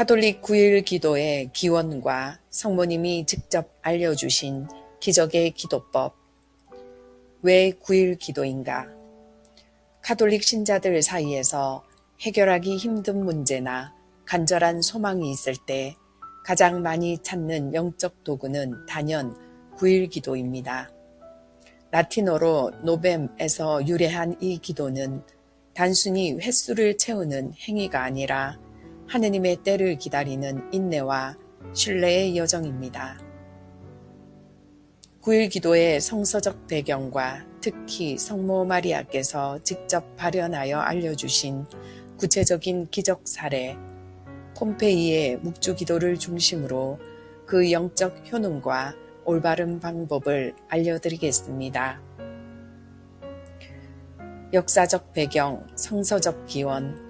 카톨릭 9일 기도의 기원과 성모님이 직접 알려주신 기적의 기도법. 왜 9일 기도인가? 카톨릭 신자들 사이에서 해결하기 힘든 문제나 간절한 소망이 있을 때 가장 많이 찾는 영적 도구는 단연 9일 기도입니다. 라틴어로 노뱀에서 유래한 이 기도는 단순히 횟수를 채우는 행위가 아니라 하느님의 때를 기다리는 인내와 신뢰의 여정입니다. 9일 기도의 성서적 배경과 특히 성모 마리아께서 직접 발현하여 알려주신 구체적인 기적 사례, 폼페이의 묵주 기도를 중심으로 그 영적 효능과 올바른 방법을 알려드리겠습니다. 역사적 배경, 성서적 기원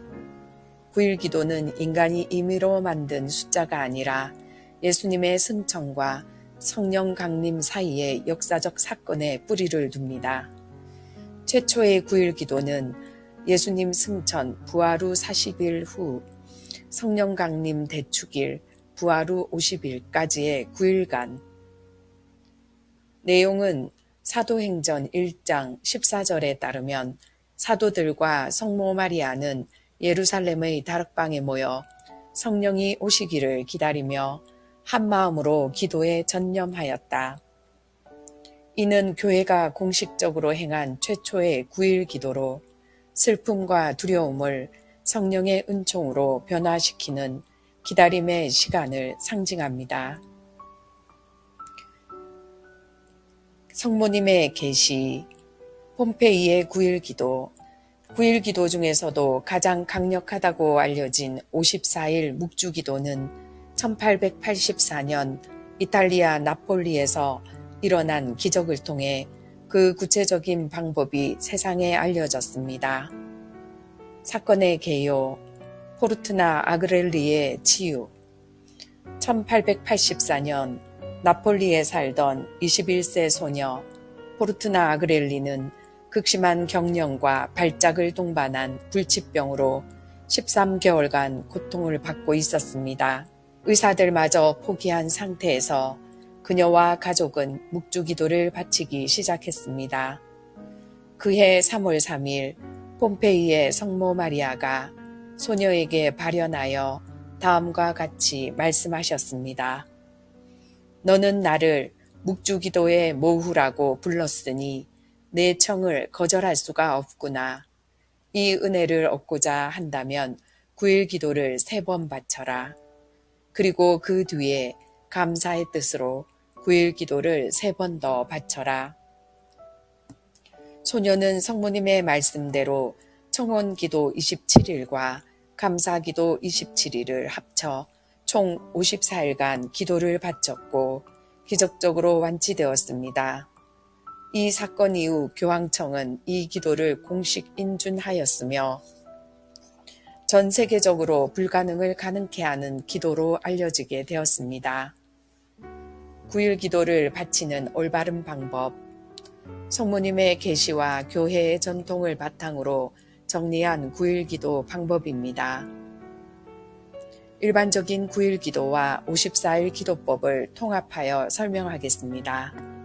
9일 기도는 인간이 임의로 만든 숫자가 아니라 예수님의 승천과 성령 강림 사이의 역사적 사건에 뿌리를 둡니다. 최초의 9일 기도는 예수님 승천 부활 후 40일 후 성령 강림 대축일 부활 후 50일까지의 9일간 내용은 사도행전 1장 14절에 따르면 사도들과 성모 마리아는 예루살렘의 다락방에 모여 성령이 오시기를 기다리며 한 마음으로 기도에 전념하였다. 이는 교회가 공식적으로 행한 최초의 9일 기도로 슬픔과 두려움을 성령의 은총으로 변화시키는 기다림의 시간을 상징합니다. 성모님의 계시, 폼페이의 9일 기도, 9일 기도 중에서도 가장 강력하다고 알려진 54일 묵주 기도는 1884년 이탈리아 나폴리에서 일어난 기적을 통해 그 구체적인 방법이 세상에 알려졌습니다. 사건의 개요, 포르트나 아그렐리의 치유. 1884년 나폴리에 살던 21세 소녀 포르트나 아그렐리는 극심한 경련과 발작을 동반한 불치병으로 13개월간 고통을 받고 있었습니다. 의사들마저 포기한 상태에서 그녀와 가족은 묵주 기도를 바치기 시작했습니다. 그해 3월 3일 폼페이의 성모 마리아가 소녀에게 발현하여 다음과 같이 말씀하셨습니다. 너는 나를 묵주 기도의 모후라고 불렀으니 내 청을 거절할 수가 없구나. 이 은혜를 얻고자 한다면 9일 기도를 세 번 바쳐라. 그리고 그 뒤에 감사의 뜻으로 9일 기도를 세 번 더 바쳐라. 소녀는 성모님의 말씀대로 청원 기도 27일과 감사 기도 27일을 합쳐 총 54일간 기도를 바쳤고 기적적으로 완치되었습니다. 이 사건 이후 교황청은 이 기도를 공식 인준하였으며 전 세계적으로 불가능을 가능케 하는 기도로 알려지게 되었습니다. 9일 기도를 바치는 올바른 방법 성모님의 계시와 교회의 전통을 바탕으로 정리한 9일 기도 방법입니다. 일반적인 9일 기도와 54일 기도법을 통합하여 설명하겠습니다.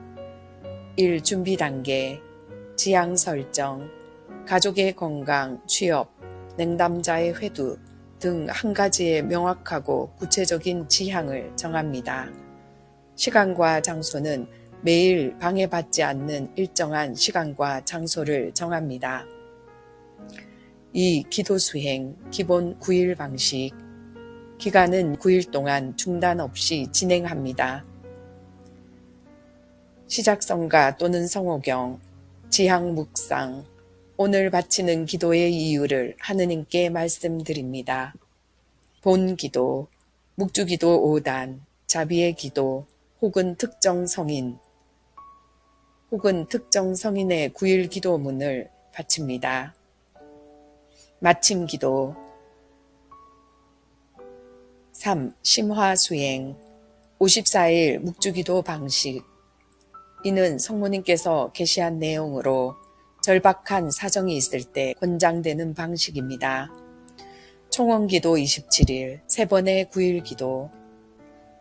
1. 준비 단계, 지향 설정, 가족의 건강, 취업, 냉담자의 회두 등 한 가지의 명확하고 구체적인 지향을 정합니다. 시간과 장소는 매일 방해받지 않는 일정한 시간과 장소를 정합니다. 2. 기도 수행, 기본 9일 방식. 기간은 9일 동안 중단 없이 진행합니다. 시작성가 또는 성호경, 지향 묵상, 오늘 바치는 기도의 이유를 하느님께 말씀드립니다. 본 기도, 묵주 기도 5단, 자비의 기도, 혹은 특정 성인, 혹은 특정 성인의 9일 기도문을 바칩니다. 마침 기도 3. 심화 수행 54일 묵주기도 방식 이는 성모님께서 게시한 내용으로 절박한 사정이 있을 때 권장되는 방식입니다. 총원기도 27일, 세 번의 9일 기도.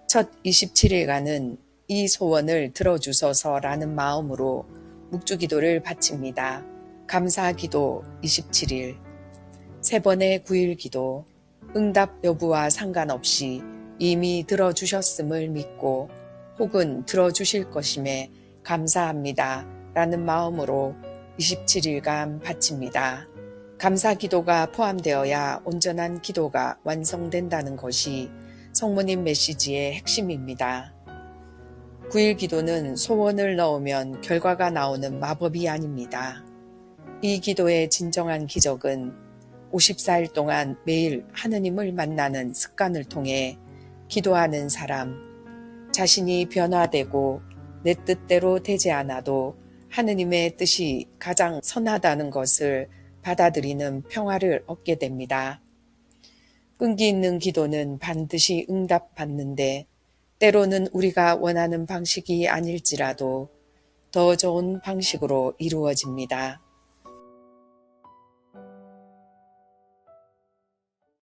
첫 27일간은 이 소원을 들어주소서라는 마음으로 묵주기도를 바칩니다. 감사기도 27일, 세 번의 9일 기도. 응답 여부와 상관없이 이미 들어주셨음을 믿고 혹은 들어주실 것임에 감사합니다. 라는 마음으로 27일간 바칩니다. 감사 기도가 포함되어야 온전한 기도가 완성된다는 것이 성모님 메시지의 핵심입니다. 9일 기도는 소원을 넣으면 결과가 나오는 마법이 아닙니다. 이 기도의 진정한 기적은 54일 동안 매일 하느님을 만나는 습관을 통해 기도하는 사람, 자신이 변화되고 내 뜻대로 되지 않아도 하느님의 뜻이 가장 선하다는 것을 받아들이는 평화를 얻게 됩니다. 끈기 있는 기도는 반드시 응답받는데 때로는 우리가 원하는 방식이 아닐지라도 더 좋은 방식으로 이루어집니다.